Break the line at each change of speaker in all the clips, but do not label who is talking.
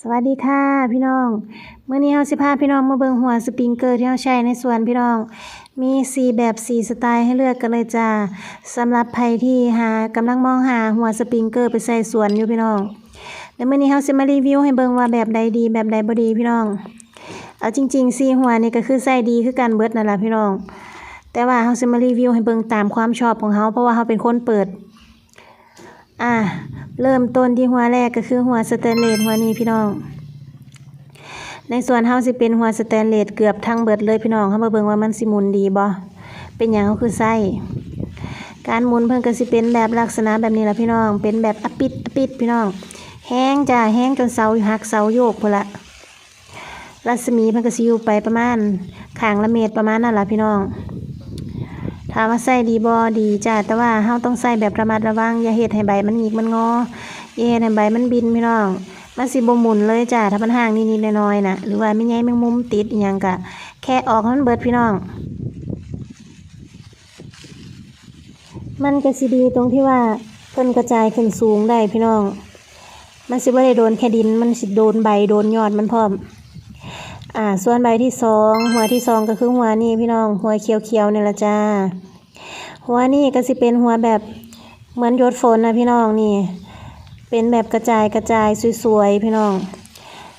สวัสดีค่ะพี่น้องเมื้อนี้เฮาสิพาพี่น้องมาเบิ่งหัวสปริงเกอร์ที่เฮาใช้ในสวนพี่น้อง มี4แบบ4สไตล์ให้เลือกกันเลยจ้าสำหรับใครที่หากำลังมองหาหัวสปริงเกอร์ไปใส่สวนอยู่พี่น้องเดี๋ยวมื้อนี้เฮาสิมารีวิวให้เบิ่งว่าแบบใดดีแบบใดบ่ดีพี่น้อง เอาจริงๆ4หัวนี่ก็คือใส่ดีคือกันเบิดนั่นแหละพี่น้อง แต่ว่าเฮาสิมารีวิวให้เบิ่งตามความชอบของเฮาเพราะว่าเฮาเป็นคนเปิด อะเริ่มต้นที่หัวแรกก็คือหัวสแตนเลสหัวนี้พี่น้อง ในส่วนเฮาสิเป็นหัวสแตนเลสเกือบทั้งเบิดเลยพี่น้องเฮามาเบิ่งว่ามันสิหมุนดีบ่เป็นหยังเฮาคือไส้การหมุนเพิ่นก็สิเป็นแบบลักษณะแบบนี้ละพี่น้อง เป็นแบบอปิดอปิดพี่น้อง แห้งจ้าแห้งจนเสาหักเสาโยกพุ่นละรัศมีเพิ่นก็สิอยู่ไปประมาณข้างละเมตรประมาณนั้นละพี่น้อง ถามว่าใส่ดีบ่ดีจ้าแต่ว่าเฮาต้องใส่แบบระมัดระวังอย่าเฮ็ดให้ใบมันหงิกมันงออย่าเฮ็ดให้ใบมันบินพี่น้องมันสิบ่หมุนเลยจ้าถ้ามันห่างนิดๆน้อยๆนะหรือว่าไม่ใหญ่แมงมุมติดอีหยังก็แค่ออกมันเบิดพี่น้อง มันก็สิดีตรงที่ว่าเพิ่นกระจายขึ้นสูงได้พี่น้อง มันสิบ่ได้โดนแค่ดินมันสิโดนใบโดนยอดมันพร้อมอ่าส่วนใบที่สองหัวที่สองก็คือหัวนี่พี่น้องหัวเขียวๆนี่ละจ้า หัวนี่ก็สิเป็นหัวแบบเหมือนหยดฝนนะพี่น้องนี่ เป็นแบบกระจายกระจายสวยๆพี่น้อง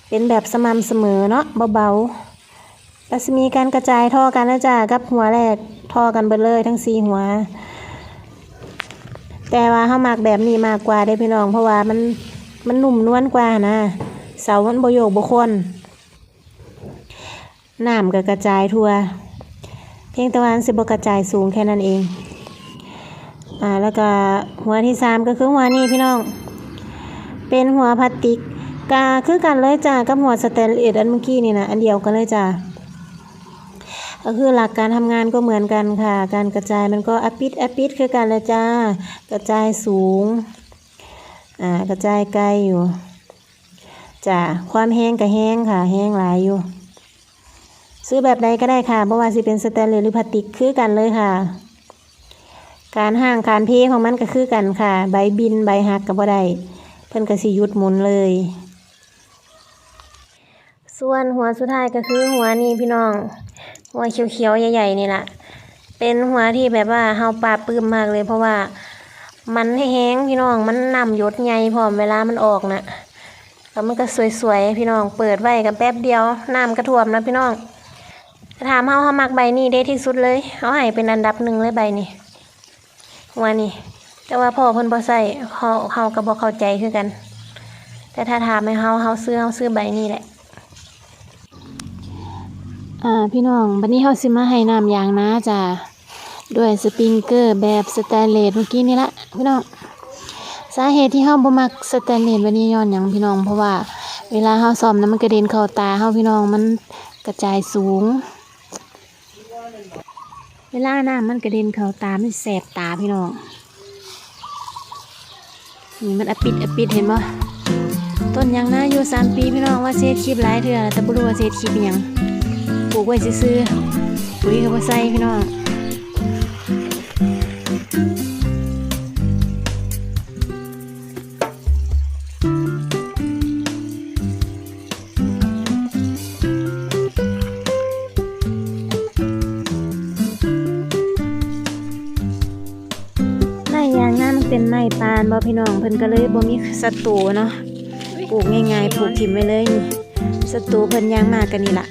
เป็นแบบสม่ำเสมอเนาะเบาๆแล้วจะมีการกระจายท่อกันนะจ้ากับหัวแรกท่อกันเบิดเลยทั้งสี่หัว แต่ว่าเขามักแบบนี้มากกว่าได้พี่น้อง เพราะว่ามันมันนุ่มนวลกว่านะ เสามันโบโยกโบคนน้ำก็กระจายทั่ว เพียงต่ว่ามันสิบกระจายสูงแค่นั้นเอง อ่าแล้วก็หัวที่สามก็คือหัวนี้พี่น้อง เป็นหัวพลาสติกกาคือกันเลยจ้ากับหัวสแตนเลสอันเมื่อกี้นี่นะอันเดียวกันเลยจ้าก็คือหลักการทำงานก็เหมือนกันค่ะ การกระจายมันก็อปิดอปิดคือกันเลยจ้ากระจายสูงอ่ากระจายไกลอยู่จ้าความแห้งก็แห้งค่ะ แห้งหลายอยู่ ซื้อแบบใดก็ได้ค่ะเพราะว่าสิเป็นสแตนเลสหรือพลาสติกคือกันเลยค่ะ การห่างการเพของมันก็คือกันค่ะ ใบบินใบหักกับบ่ได้เพิ่นก็สิยุดหมุนเลย ส่วนหัวสุดท้ายก็คือหัวนี่พี่น้อง หัวเขียวๆใหญ่ๆนี่แหละเป็นหัวที่แบบว่าเฮาปลาปื้มมากเลย เพราะว่ามันแห้งพี่น้องมันนำหยดใหญ่พร้อมเวลามันออกน่ะแล้วมันก็สวยๆพี่น้องเปิดไว้กันแป๊บเดียวน้ำกระท่วมนะพี่น้องถามเฮาเฮามักใบนี้ได้ที่สุดเลยเฮาให้เป็นอันดับหนึ่งเลยใบนี้ หัวนี่ แต่ว่าพ่อเพิ่นบ่ใส่เฮาเฮาก็บ่เข้าใจคือกัน แต่ถ้าถามให้เฮาเฮาซื้อเฮาซื้อใบนี้แหละ อ่าพี่น้องบัดนี้เฮาสิมาให้น้ำยางนะจ้ะด้วยสปริงเกอร์แบบสแตนเลสเมื่อกี้นี่ละพี่น้องสาเหตุที่เฮาบ่มักสแตนเลสวันนี้ย้อนหยังพี่น้องเพราะว่าเวลาเฮาซ่อมน้ำมันกระเด็นเข้าตาเฮาพี่น้องมันกระจายสูง วลาน้ำมันกระเด็นเข้าตามันแสบตาพี่น้องนี่มันอปิดอปิดเห็นบ่ต้นยางนาอยู่สามปีพี่น้องว่าเศษคลิปหลายเถื่อแต่บ่รู้ว่าเศษคลิปยังปลูกไว้ซื้อปุ๋ยกับ่ใส่พี่น้อง ยางนั่นเป็นไม้ปานบ่พี่น้องเพิ่นก็เลยบ่มีศัตรูเนาะปลูกง่ายๆปลูกถิ่มไว้เลยศัตรูเพิ่นยางมากกันนี่ล่ะ